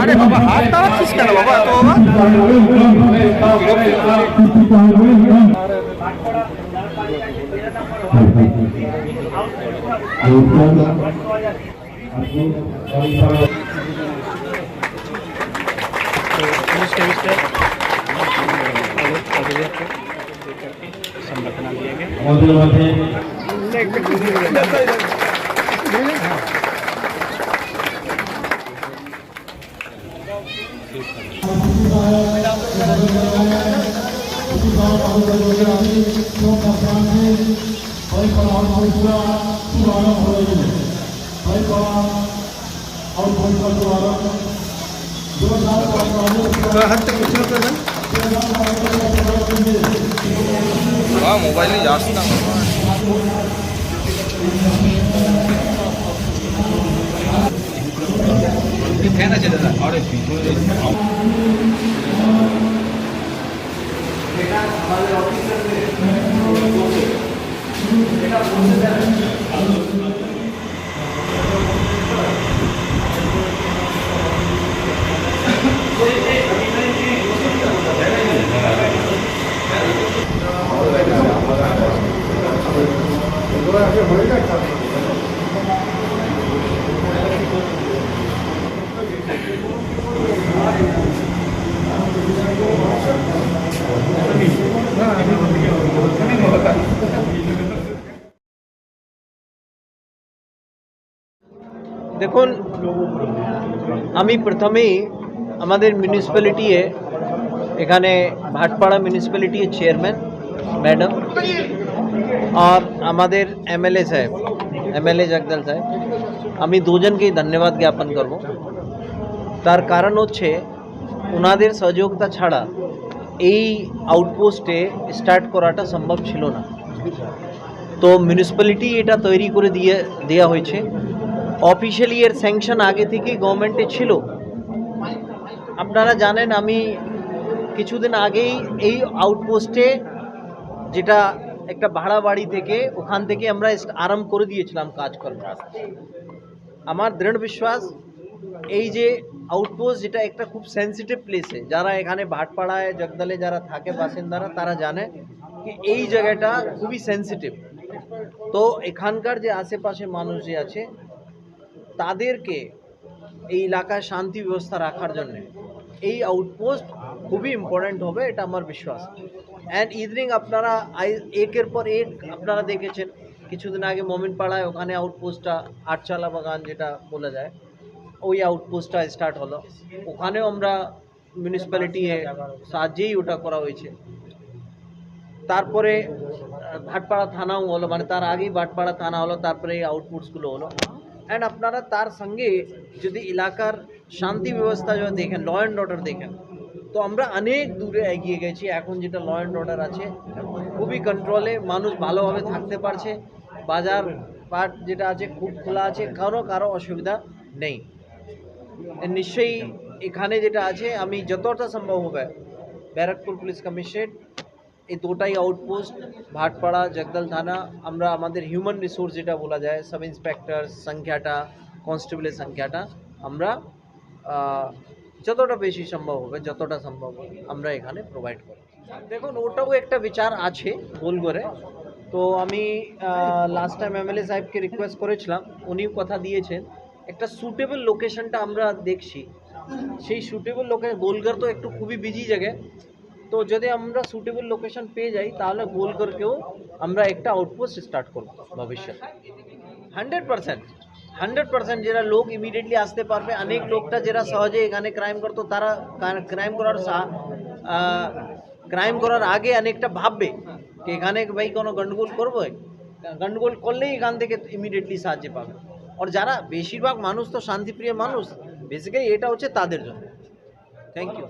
আরে বাবা হাত দাঁড়াচ্ছিস কেন বাবা তো বাবা আমাদের মাঝে মোবাইলে যাস না ফ্যান আছে দাদা আরে এটা আমাদের অফিসারদের এটা বলতে দেয় দেখুন, আমি প্রথমেই আমাদের মিউনিসিপ্যালিটিয়ে এখানে ভাটপাড়া মিউনিসিপ্যালিটি চেয়ারম্যান ম্যাডাম আর আমাদের এমএলএ সাহেব এমএলএ জগদল সাহেব। আমি দুজনকেই ধন্যবাদ জ্ঞাপন করব। তার কারণ হচ্ছে, ওনাদের সহযোগিতা ছাড়া এই আউটপোস্টে স্টার্ট করাটা সম্ভব ছিল না। তো মিউনিসিপ্যালিটি এটা তৈরি করে দিয়ে দেওয়া হয়েছে। অফিসিয়ালি এর স্যাংশন আগে থেকেই গভর্নমেন্টে ছিল। আপনারা জানেন, আমি কিছুদিন আগেই এই আউটপোস্টে যেটা একটা ভাড়া বাড়ি থেকে, ওখান থেকে আমরা আরম্ভ করে দিয়েছিলাম কাজকর্ম। আমার দৃঢ় বিশ্বাস এই যে আউটপোস্ট যেটা একটা খুব সেন্সিটিভ প্লেসে যারা এখানে ভাটপাড়ায়, জগদলে যারা থাকে, বাসিন্দারা, তারা জানে কি এই জায়গাটা খুবই সেন্সিটিভ তো এখানকার যে আশেপাশে মানুষ যে আছে, তাদেরকে এই এলাকায় শান্তি ব্যবস্থা রাখার জন্য এই আউটপোস্ট খুবই ইম্পর্ট্যান্ট হবে, এটা আমার বিশ্বাস। অ্যান্ড ইদানিং আপনারা একের পর এক আপনারা দেখেছেন, কিছুদিন আগে মোমিনপাড়ায় ওখানে আউটপোস্টটা আটচালা বাগান যেটা বলা যায়। ওই আউটপোস্টটা স্টার্ট হলো। ওখানেও আমরা মিউনিসিপ্যালিটি সাহায্যেই ওটা করা হয়েছে। তারপরে ভাটপাড়া থানাও হলো মানে তার আগেই ভাটপাড়া থানা হলো, তারপরে এই আউটপুটসগুলো হলো। অ্যান্ড আপনারা তার সঙ্গে যদি এলাকার শান্তি ব্যবস্থা যদি দেখেন ল অ্যান্ড অর্ডার দেখেন, তো আমরা অনেক দূরে এগিয়ে গেছি। এখন যেটা ল অ্যান্ড অর্ডার আছে, খুবই কন্ট্রোলে মানুষ ভালোভাবে থাকতে পারছে। বাজার পাট যেটা আছে, খুব খোলা আছে, কারও কারও অসুবিধা নেই। নিশ্চয়ই এখানে যেটা আছে, আমি যতটা সম্ভব হবে, ব্যারাকপুর পুলিশ কমিশনারেট এই দুটাই আউটপোস্ট ভাটপাড়া, জগদল থানা, আমরা আমাদের হিউম্যান রিসোর্স যেটা বলা যায় সাব ইন্সপেক্টর সংখ্যাটা কনস্টেবলের সংখ্যাটা, আমরা যতটা বেশি সম্ভব হবে, যতটা সম্ভব হবে, আমরা এখানে প্রোভাইড করি দেখুন, ওটাও একটা বিচার আছে, ভুল করে। তো আমি লাস্ট টাইম এমএলএ সাহেবকে রিকোয়েস্ট করেছিলাম, উনিও কথা দিয়েছেন। একটা সুটেবল লোকেশনটা আমরা দেখছি সেই সুটেবল লোকেশন গোলঘর তো একটু খুবই বিজি জায়গা তো যদি আমরা সুটেবল লোকেশন পেয়ে যাই তাহলে গোলঘরকেও আমরা একটা আউটপোস্ট স্টার্ট করব ভবিষ্যতে হান্ড্রেড পার্সেন্ট হান্ড্রেড পার্সেন্ট যারা লোক ইমিডিয়েটলি আসতে পারবে অনেক লোকটা যারা সহজে এখানে ক্রাইম করতো তারা ক্রাইম করার ক্রাইম করার আগে অনেকটা ভাববে যে এখানে ভাই কোনো গন্ডগোল করবো গন্ডগোল করলেই এখান থেকে ইমিডিয়েটলি সাহায্য পাবে আর যারা বেশিরভাগ মানুষ তো শান্তিপ্রিয় মানুষ বেসিক্যালি এটা হচ্ছে তাদের জন্য। Thank you